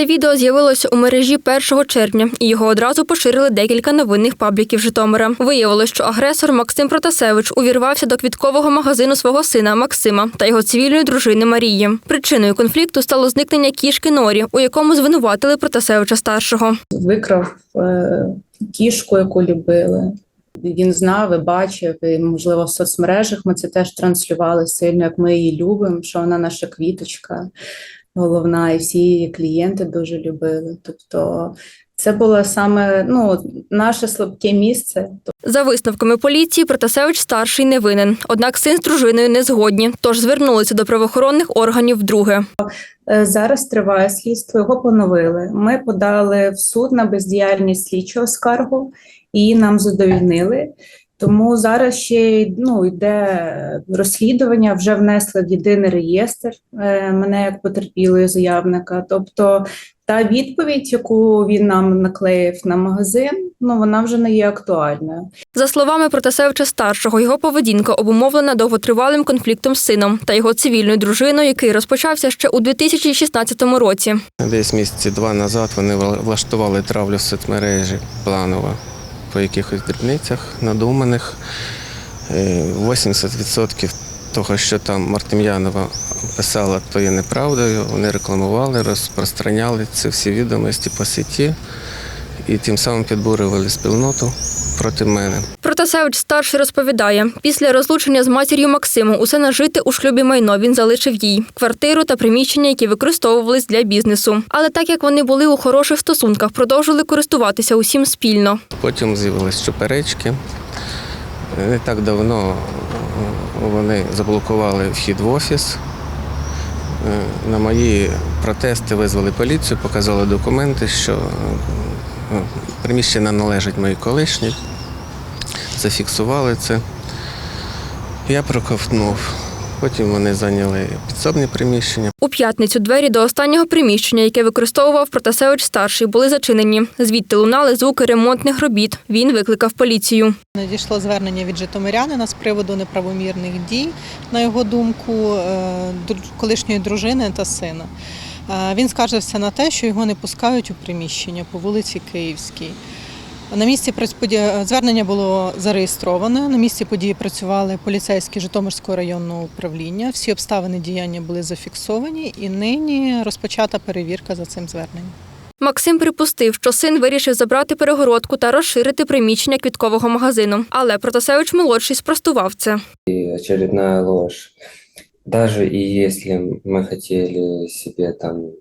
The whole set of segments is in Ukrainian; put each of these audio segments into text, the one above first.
Це відео з'явилося у мережі 1 червня, і його одразу поширили декілька новинних пабліків Житомира. Виявилось, що агресор Максим Протасевич увірвався до квіткового магазину свого сина Максима та його цивільної дружини Марії. Причиною конфлікту стало зникнення кішки Норі, у якому звинуватили Протасевича старшого. викрав е, кішку, яку любили. Він знав і бачив, і можливо в соцмережах ми це теж транслювали сильно, як ми її любимо, що вона наша квіточка головна, і всі її клієнти дуже любили. Тобто це було саме ну, наше слабке місце. За висновками поліції, Протасевич старший не винен. Однак син з дружиною не згодні, тож звернулися до правоохоронних органів вдруге. Е, Зараз триває слідство, його поновили. Ми подали в суд на бездіяльність слідчого скаргу і нам задовільнили. Тому зараз ще ну, йде розслідування, вже внесли в єдиний реєстр е, мене як потерпілої заявника. Тобто та відповідь, яку він нам наклеїв на магазин, ну вона вже не є актуальною. За словами Протасевича старшого, його поведінка обумовлена довготривалим конфліктом з сином та його цивільною дружиною, який розпочався ще у 2016 році. Десь місяці два назад вони влаштували травлю в соцмережі планово по якихось дрібницях надуманих. Е, 80% того, що там Мартем'янова писала, то є неправдою. Вони рекламували, розпространяли ці всі відомості по сіті і тим самим підбурювали спільноту проти мене. Протасевич старший розповідає, після розлучення з матір'ю Максиму усе нажите у шлюбі майно він залишив їй квартиру та приміщення, які використовувались для бізнесу. Але так як вони були у хороших стосунках, продовжили користуватися усім спільно. Потім з'явились суперечки. Не так давно е, вони заблокували вхід в офіс. Е, На мої протести визвали поліцію, показали документи, що е, приміщення належить моїй колишній. Зафіксували це. Я проковтнув. Потім вони зайняли підсобні приміщення. У п'ятницю двері до останнього приміщення, яке використовував Протасевич старший, були зачинені. Звідти лунали звуки ремонтних робіт. Він викликав поліцію. Надійшло звернення від житомирянина з приводу неправомірних дій, на його думку, е, колишньої дружини та сина. Е, Він скаржився на те, що його не пускають у приміщення по вулиці Київській. На місці звернення було зареєстроване. На місці події працювали поліцейські Житомирського районного управління. Всі обставини діяння були зафіксовані, і нині розпочата перевірка за цим зверненням. Максим припустив, що син вирішив забрати перегородку та розширити приміщення квіткового магазину. Але Протасевич молодший спростував це. И очередная ложь. Даже и если мы хотели себе там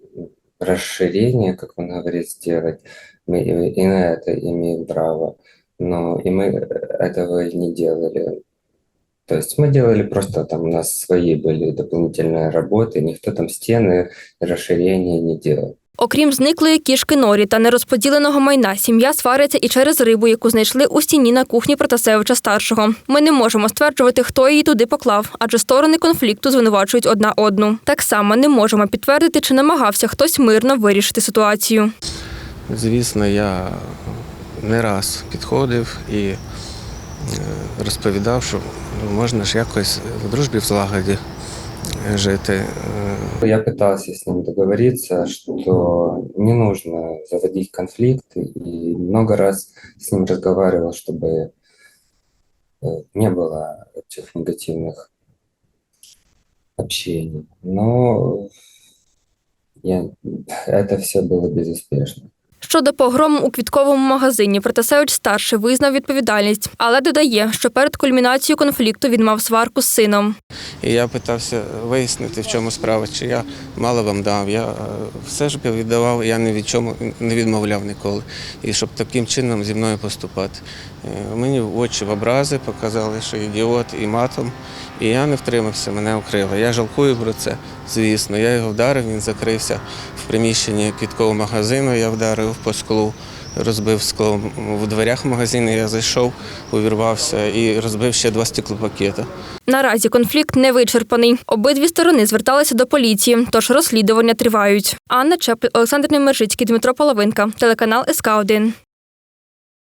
расширение, как он говорит, сделать, мы и на это имеем право, но и мы этого не делали. То есть мы делали просто там, у нас свои были дополнительные работы, никто там стены, расширения не делал. Окрім зниклої кішки Норі та нерозподіленого майна, сім'я свариться і через рибу, яку знайшли у стіні на кухні Протасевича старшого. Ми не можемо стверджувати, хто її туди поклав, адже сторони конфлікту звинувачують одна одну. Так само не можемо підтвердити, чи намагався хтось мирно вирішити ситуацію. Звісно, я не раз підходив і е, розповідав, що можна ж якось в дружбі в злагоді жити. Я пытался с ним договориться, что не нужно заводить конфликты, и много раз с ним разговаривал, чтобы не было этих негативных общений. Но я, это все было безуспешно. Щодо погрому у квітковому магазині, Протасевич старший визнав відповідальність, але додає, що перед кульмінацією конфлікту він мав сварку з сином. І я питався вияснити, в чому справа, чи я мало вам дав. Я е, все ж віддавав, я ні від чому не відмовляв ніколи. І щоб таким чином зі мною поступати. Е, Мені в очі в образи показали, що ідіот і матом. І я не втримався, мене укрило. Я жалкую про це, звісно. Я його вдарив, він закрився в приміщенні квіткового магазину, я вдарив по склу. Розбив скло в дверях магазину, я зайшов, увірвався і розбив ще два стеклопакети. Наразі конфлікт не вичерпаний. Обидві сторони зверталися до поліції, тож розслідування тривають. Анна Чеп, Олександр Немержицький, Дмитро Половинка, телеканал СК 1